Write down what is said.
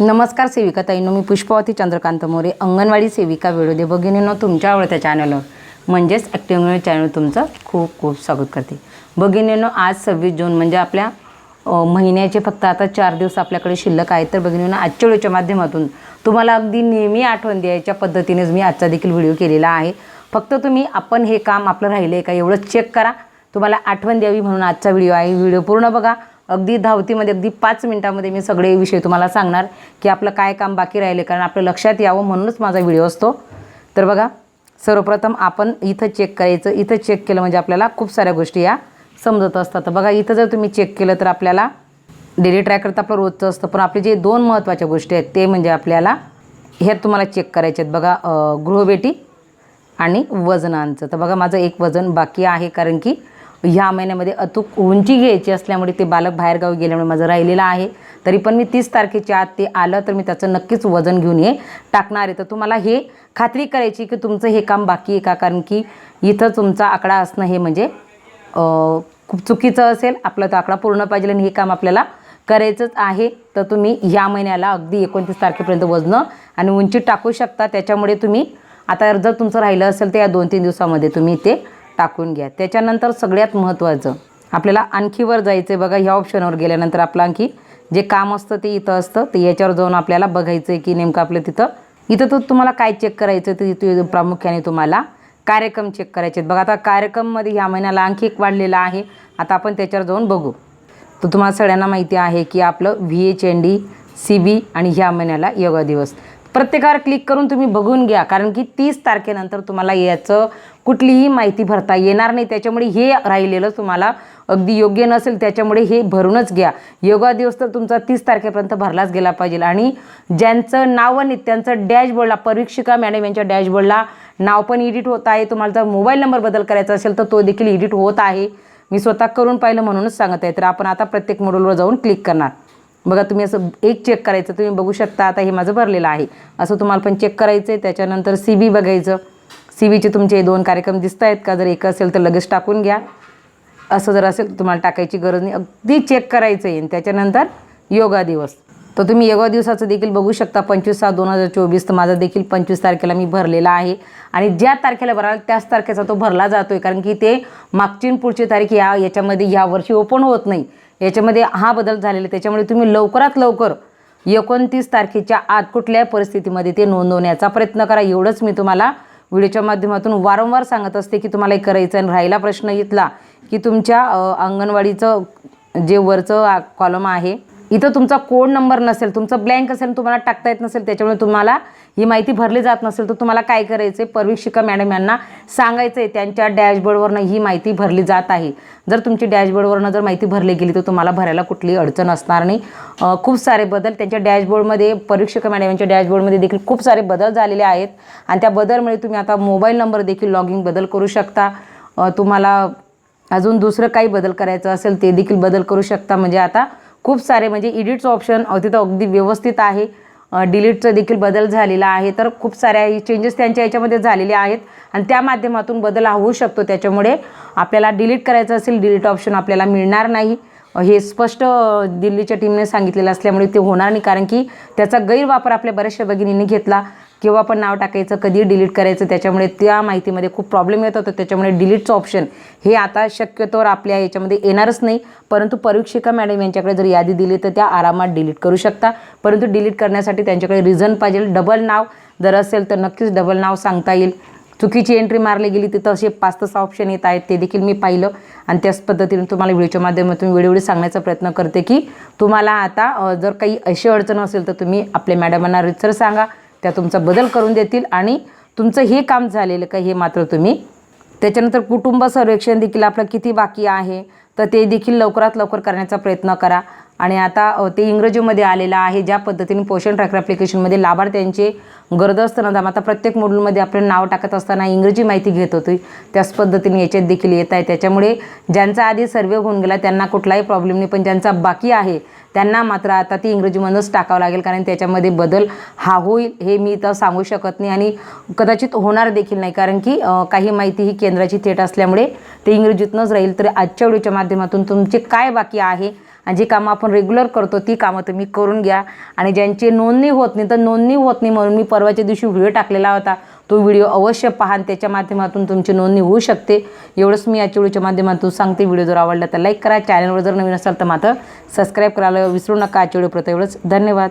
नमस्कार सेविका ताईंनो मी पुष्पावती चंद्रकांत मोरे अंगणवाडी सेविका वेळोदे भगिनींनो तुमच्या आवडत्या चॅनलवर म्हणजेच ॲक्टिव्ह चॅनल तुमचं खूप खूप स्वागत करते. भगिनींनो आज सव्वीस जून म्हणजे आपल्या महिन्याचे फक्त आता चार दिवस आपल्याकडे शिल्लक आहेत. तर भगिनींनो आजच्या व्हिडिओच्या माध्यमातून तुम्हाला अगदी नेहमी आठवण द्यायच्या पद्धतीनेच मी आजचा देखील व्हिडिओ केलेला आहे. फक्त तुम्ही आपण हे काम आपलं राहिलं आहे का एवढं चेक करा. तुम्हाला आठवण द्यावी म्हणून आजचा व्हिडिओ आहे. व्हिडिओ पूर्ण बघा. अगदी धावतीमध्ये अगदी पाच मिनटामध्ये मी सगळे विषय तुम्हाला सांगणार की आपलं काय काम बाकी राहिले कारण आपलं लक्षात यावं म्हणूनच माझा व्हिडिओ असतो. तर बघा सर्वप्रथम आपण इथं चेक करायचं. इथं चेक केलं म्हणजे आपल्याला खूप साऱ्या गोष्टी या समजत असतात. तर बघा इथं जर तुम्ही चेक केलं तर आपल्याला डेली ट्रॅकर तर आपलं रोजचं असतं. पण आपले जे दोन महत्त्वाच्या गोष्टी आहेत ते म्हणजे आपल्याला हे तुम्हाला चेक करायचे आहेत. बघा गृहबेटी गृहभेटी आणि वजनांचं. तर बघा माझं एक वजन बाकी आहे कारण की ह्या महिन्यामध्ये अचूक उंची घ्यायची असल्यामुळे ते बालक बाहेरगावी गेल्यामुळे माझं राहिलेलं आहे. तरी पण मी तीस तारखेच्या आत ते आलं तर मी त्याचं नक्कीच वजन घेऊन ये टाकणार आहे. तर तुम्हाला हे खात्री करायची की तुमचं हे काम बाकी आहे का? कारण की इथं तुमचा आकडा असणं हे म्हणजे खूप चुकीचं असेल. आपला तो आकडा पूर्ण पाहिजे आणि हे काम आपल्याला करायचंच आहे. तर तुम्ही ह्या महिन्याला अगदी एकोणतीस तारखेपर्यंत वजनं आणि उंची टाकू शकता. त्याच्यामुळे तुम्ही आता जर तुमचं राहिलं असेल तर या दोन तीन दिवसामध्ये तुम्ही ते टाकून घ्या. त्याच्यानंतर सगळ्यात महत्त्वाचं आपल्याला आणखी वर जायचं आहे बघा ह्या ऑप्शनवर गेल्यानंतर आपलं आणखी जे काम असतं ते इथं असतं ते याच्यावर जाऊन आपल्याला बघायचं आहे की नेमकं आपलं तिथं. इथं तर तुम्हाला काय चेक करायचं आहे तर तिथे प्रामुख्याने तुम्हाला कार्यक्रम चेक करायचे आहेत. बघा आता कार्यक्रममध्ये ह्या महिन्याला आणखी एक वाढलेला आहे. आता आपण त्याच्यावर जाऊन बघू. तर तुम्हाला सगळ्यांना माहिती आहे की आपलं V H N D C B आणि ह्या महिन्याला योगा दिवस. प्रत्येकावर क्लिक करून तुम्ही बघून घ्या कारण की तीस तारखेनंतर तुम्हाला याचं कुठलीही माहिती भरता येणार नाही. त्याच्यामुळे हे राहिलेलं तुम्हाला अगदी योग्य नसेल त्याच्यामुळे हे भरूनच घ्या. योगा दिवस तर तुमचा तीस तारखेपर्यंत भरलाच गेला पाहिजे. आणि ज्यांचं नाव आणि त्यांचं डॅशबोर्डला परीक्षिका मॅडम यांच्या डॅशबोर्डला नाव पण एडिट होत आहे. तुम्हाला जर मोबाईल नंबर बदल करायचा असेल तर तो देखील एडिट होत आहे. मी स्वतः करून पाहिलं म्हणूनच सांगत आहे. तर आपण आता प्रत्येक मॉड्यूलवर जाऊन क्लिक करणार. बघा तुम्ही असं एक चेक करायचं तुम्ही बघू शकता आता हे माझं भरलेलं आहे. असं तुम्हाला पण चेक करायचं आहे त्याच्यानंतर सी बी बघायचं. सी वीचे तुमचे दोन कार्यक्रम दिसत आहेत का? जर एक असेल तर लगेच टाकून घ्या. असं जर असेल तर तुम्हाला टाकायची गरज नाही. अगदी चेक करायचं आहे आणि त्याच्यानंतर योगा दिवस. तर तुम्ही योगा दिवसाचं देखील बघू शकता. पंचवीस सात दोन हजार चोवीस तर माझा देखील पंचवीस तारखेला मी भरलेला आहे. आणि ज्या तारखेला भराल त्याच तारखेचा तो भरला जातो आहे कारण की ते मागची पुढची तारीख या याच्यामध्ये ह्या वर्षी ओपन होत नाही. याच्यामध्ये हा बदल झालेला आहे. त्याच्यामुळे तुम्ही लवकरात लवकर एकोणतीस तारखेच्या आत कुठल्याही परिस्थितीमध्ये ते नोंदवण्याचा प्रयत्न करा. एवढंच मी तुम्हाला व्हिडिओच्या माध्यमातून वारंवार सांगत असते की तुम्हाला हे करायचं आणि राहिला प्रश्न इथला की तुमच्या अंगणवाडीचं जे वरचं कॉलम आहे इथं तुमचा कोड नंबर नसेल तुमचं ब्लँक असेल तुम्हाला टाकता येत नसेल त्याच्यामुळे तुम्हाला ही माहिती भरली जात नसेल तर तुम्हाला काय करायचं आहे परीक्षिका मॅडम यांना सांगायचं आहे त्यांच्या डॅशबोर्डवरनं ही माहिती भरली जात आहे. जर तुमची डॅशबोर्डवरनं जर माहिती भरली गेली तर तुम्हाला भरायला कुठली अडचण असणार नाही. खूप सारे बदल त्यांच्या डॅशबोर्डमध्ये परीक्षिका मॅडम यांच्या डॅशबोर्डमध्ये देखील खूप सारे बदल झालेले आहेत. आणि त्या बदलमुळे तुम्ही आता मोबाईल नंबर देखील लॉगिंग बदल करू शकता. तुम्हाला अजून दुसरं काही बदल करायचं असेल ते देखील बदल करू शकता. म्हणजे आता खूप सारे म्हणजे इडिटचं ऑप्शन तिथं अगदी व्यवस्थित आहे. डिलीटचं देखील बदल झालेला आहे. तर खूप साऱ्या चेंजेस त्यांच्या याच्यामध्ये झालेले आहेत. आणि त्या माध्यमातून बदल होऊ शकतो. त्याच्यामुळे आपल्याला डिलीट करायचं असेल डिलीट ऑप्शन आपल्याला मिळणार नाही. हे स्पष्ट दिल्लीच्या टीमने सांगितलेलं असल्यामुळे ते होणार नाही. कारण की त्याचा गैरवापर आपल्या बऱ्याचशा भगिनींनी घेतला. केव्हा पण नाव टाकायचं कधी डिलीट करायचं त्याच्यामुळे त्या माहितीमध्ये खूप प्रॉब्लेम येत होता. त्याच्यामुळे डिलीटचं ऑप्शन हे आता शक्यतोवर आपल्या याच्यामध्ये येणारच नाही. परंतु परीक्षिका मॅडम यांच्याकडे जर यादी दिली तर त्या आरामात डिलीट करू शकता. परंतु डिलीट करण्यासाठी त्यांच्याकडे रिझन पाहिजे. डबल नाव जर असेल तर नक्कीच डबल नाव सांगता येईल. चुकीची एंट्री मारली गेली तिथं असे पाच तसं ऑप्शन येत आहेत. ते देखील मी पाहिलं. आणि त्याच पद्धतीने तुम्हाला व्हिडिओच्या माध्यमातून वेळोवेळी सांगण्याचा प्रयत्न करते की तुम्हाला आता जर काही अशी अडचण असेल तर तुम्ही आपल्या मॅडमांना रितसर सांगा. त्या तुमचा बदल करून देतील आणि तुमचं हे काम झालेलं का हे मात्र तुम्ही त्याच्यानंतर कुटुंब सर्वेक्षण देखील आपलं किती बाकी आहे तर ते देखील लवकरात लवकर करण्याचा प्रयत्न करा. आणि आता ते इंग्रजीमध्ये आलेलं आहे ज्या पद्धतीने पोषण ट्रॅकर ॲप्लिकेशनमध्ये लाभार्थ्यांचे गरज असताना आता प्रत्येक मॉड्यूलमध्ये आपलं नाव टाकत असताना इंग्रजी माहिती घेत होती त्याच पद्धतीने याच्यात देखील येत आहे. त्याच्यामुळे ज्यांचा आधी सर्वे होऊन गेला त्यांना कुठलाही प्रॉब्लेम नाही. पण ज्यांचा बाकी आहे त्यांना मात्र आता ती इंग्रजीमधूनच टाकावं लागेल. कारण त्याच्यामध्ये बदल हा होईल हे मी तर सांगू शकत नाही. आणि कदाचित होणार देखील नाही. कारण की काही माहिती ही केंद्राची थेट असल्यामुळे ते इंग्रजीतनंच राहील. तर आजच्या व्हिडिओच्या माध्यमातून तुमचे काय बाकी आहे आणि जी कामं आपण रेग्युलर करतो ती कामं तुम्ही करून घ्या. आणि ज्यांची नोंदणी होत नाही तर नोंदणी होत नाही म्हणून मी परवाच्या दिवशी व्हिडिओ टाकलेला होता. तो व्हिडिओ अवश्य पहा त्याच्या माध्यमातून तुमची नोंदणी होऊ शकते. एवढंच मी याच्या व्हिडिओच्या माध्यमातून सांगते. व्हिडिओ जर आवडला तर लाईक करा. चॅनलवर जर नवीन असाल तर मात्र सबस्क्राईब करायला विसरू नका. आजच्या व्हिडिओ प्रत एवढंच. धन्यवाद.